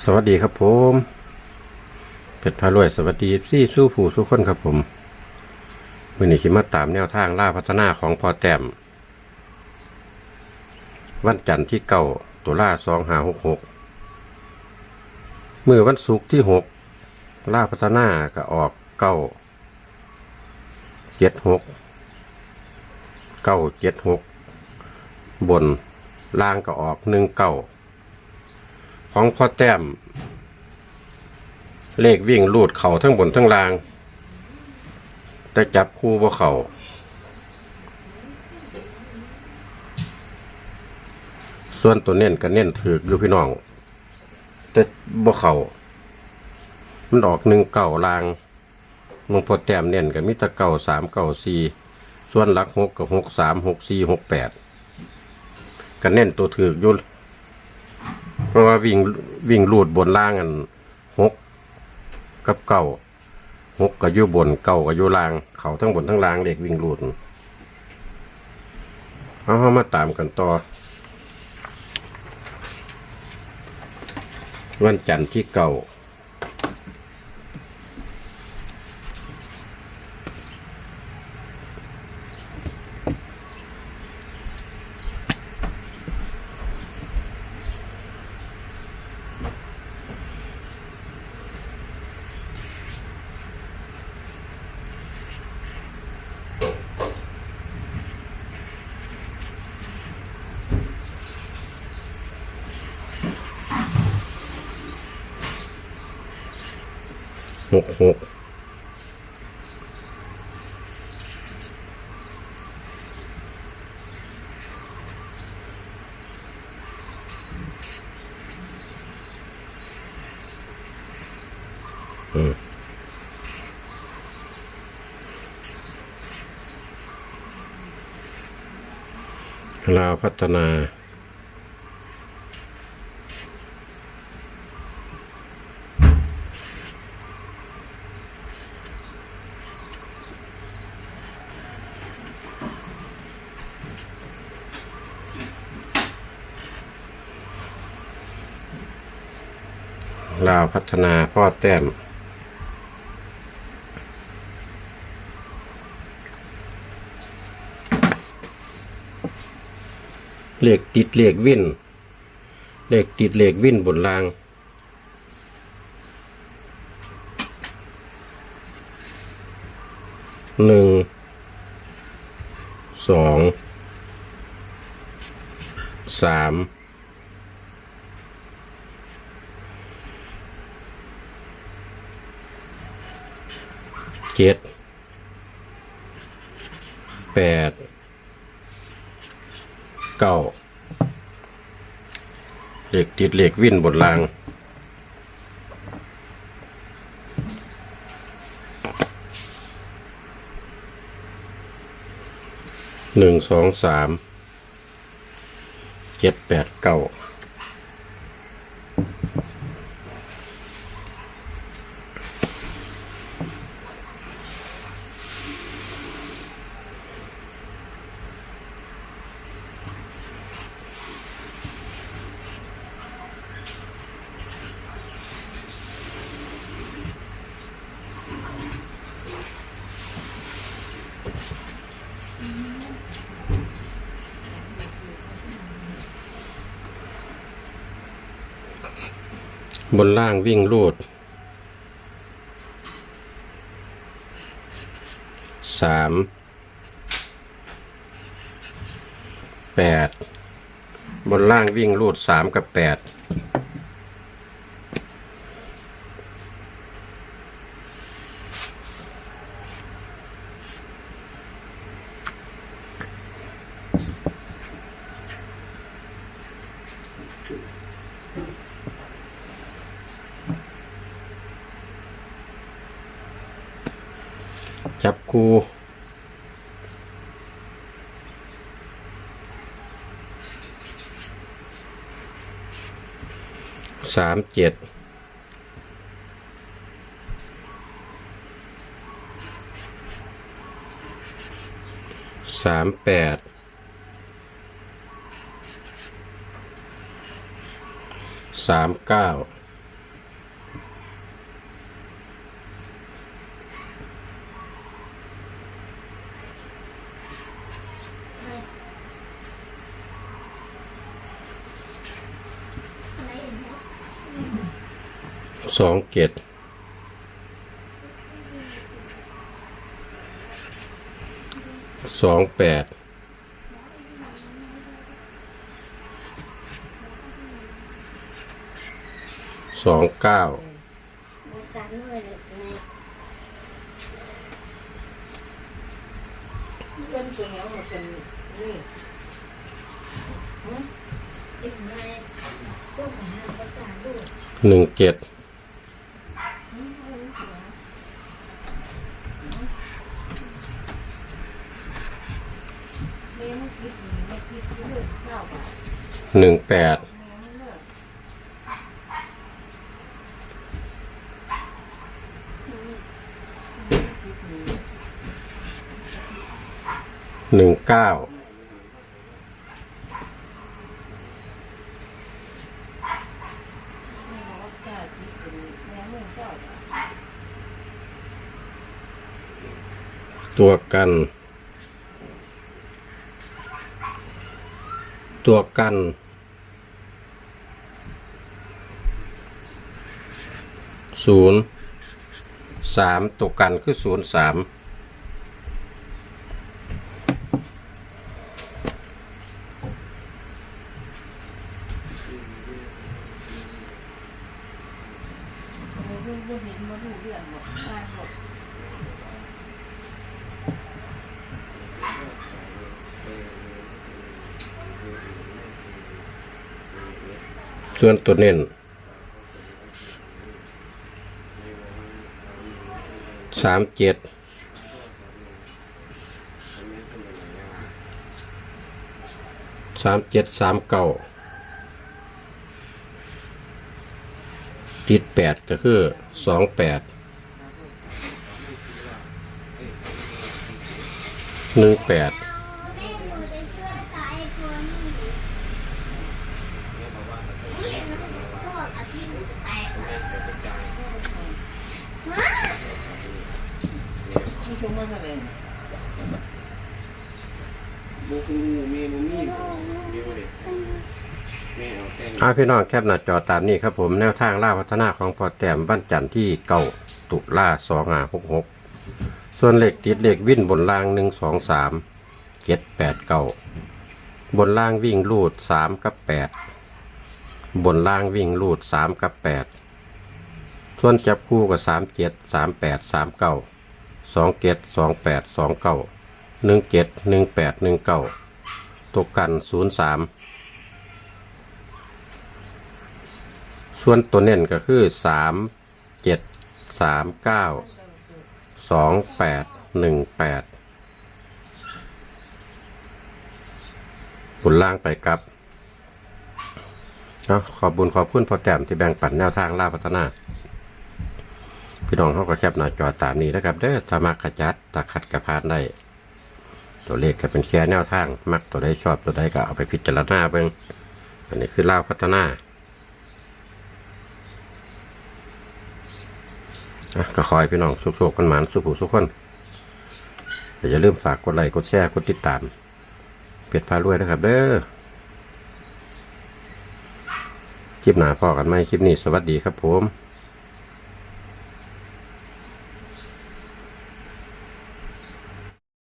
สวัสดีครับผมเพชรพารวยสวัสดีซี่สู้ผู้สู้คนครับผมวันนี้คิมาตามแนวทางล่าพัฒนาของพอแต้มวันจันทร์ที่เก้าตุลาสองหาหกหกมือวันศุกร์ที่หกล่าพัฒนาก็ออกเก้าเจ็ดหกเก้าเจ็ดหกบนล่างก็ออกหนึ่งเก้า ของพ่อแต้ม เลขวิ่งลูดเข่าทั้งบนทั้งล่างแต่จับคู่บ่เข่าส่วนตัวเน้นก็เน้นถือกอยู่พี่น้อง แต่บ่เข่ามันออกหนึ่งเก่าลางมึงพอแต้มเน้นก็มิตรเก่าสามเก่าสี่ส่วนหลักหกกับหกสามหกสี่หกแปดก็เน้นตัวถืออยู่ เพราะว่าวิ่งวิ่งลูดบนล่างอันหกกับเก่าหกกับยู่บนเก่ากับยู่ล่าง เขาทั้งบนทั้งล่างเด็กวิ่งลูดเอาเข้ามาตามกันต่อ วันจันทร์ที่เก่า หกหกอืมลาวพัฒนา ลาวพัฒนาพ่อแต้ม เหลขติดเหลขวินเหลขติดเหลขวินบนรางหนึ่งสองสาม จ็ดแปดเก้าเหล็กติดเหล็กวิ่นบนรางหนึ่งสองสามเจ็ดแปดเก้า บนล่างวิ่งรูดสามแปดบนล่างวิ่งรูดสามกับแปด จับคูสามเจ็ดสามแปดสามเก้า สองเจ็ดสองแปดสองเก้าบริการด้วยเลยนะ เป็นตัวเนี้ยมันเป็นนี่ ติดมาต้องไปหาบริการด้วย หนึ่งเจ็ด เลี้ยงคิดนี่ไม่คิดเรื่องเก้าบาท หนึ่งแปดหนึ่งเก้าตัวกัน ตัวกัน ศูนย์สามตัวกันคือศูนย์สามเราเรื่องเรื่องเห็นมาดูเรื่องหมดตายหมดส่วนตัวเน้น สามเจ็ดสามเจ็ดสามเก้าติดแปดก็คือสองแปดหนึ่งแปด อะไรบุกงูเมนูมีเดียวเลยแม่เอาแต้งอาพี่น้องแคปหน้าจอตามนี้ครับผมแนวทางล่าพัฒนาของพอแต้มบ้านจันทร์ที่เก่าตุลาสองหาหกหกส่วนเหลขติดเหลขวิ่นบนล่างหนึ่งสองสามเจ็ดแปดเก้าบนล่างวิ่งลูดสามกับแปดบนล่างวิ่งลูดสามกับแปดส่วนจับคู่กับสามเจ็ดสามแปดสามเก้า สองเจ็ดสองแปดสองเก้าหนึ่งเจ็ดหนึ่งแปดหนึ่งเก้าตกกันศูนย์สามส่วนตัวเน้นก็คือสามเจ็ดสามเก้าสองแปดหนึ่งแปดบุญล่างไปกับนะขอบบุญขอบคุณพอแต้มที่แบ่งปันแนวทางล่าพัฒนา พี่น้องเขาก็แคบหน้าจอตามนี้นะครับเด้อถ้ามักขจัดตาขัดกระพานได้ ตัวเลขก็เป็นแค่แนวทาง มักตัวใดชอบตัวใดก็เอาไปพิจารณาเบิ่งอันนี้คือเล่าพัฒนาก็ขอให้พี่น้องสุขๆกันหมานสุขสุขคนแต่อย่าลืมฝากกดไลค์กดแชร์กดติดตามเปียดพารวยนะครับ เด้อคลิปหนาพ่อกันไหมคลิปนี้สวัสดีครับผม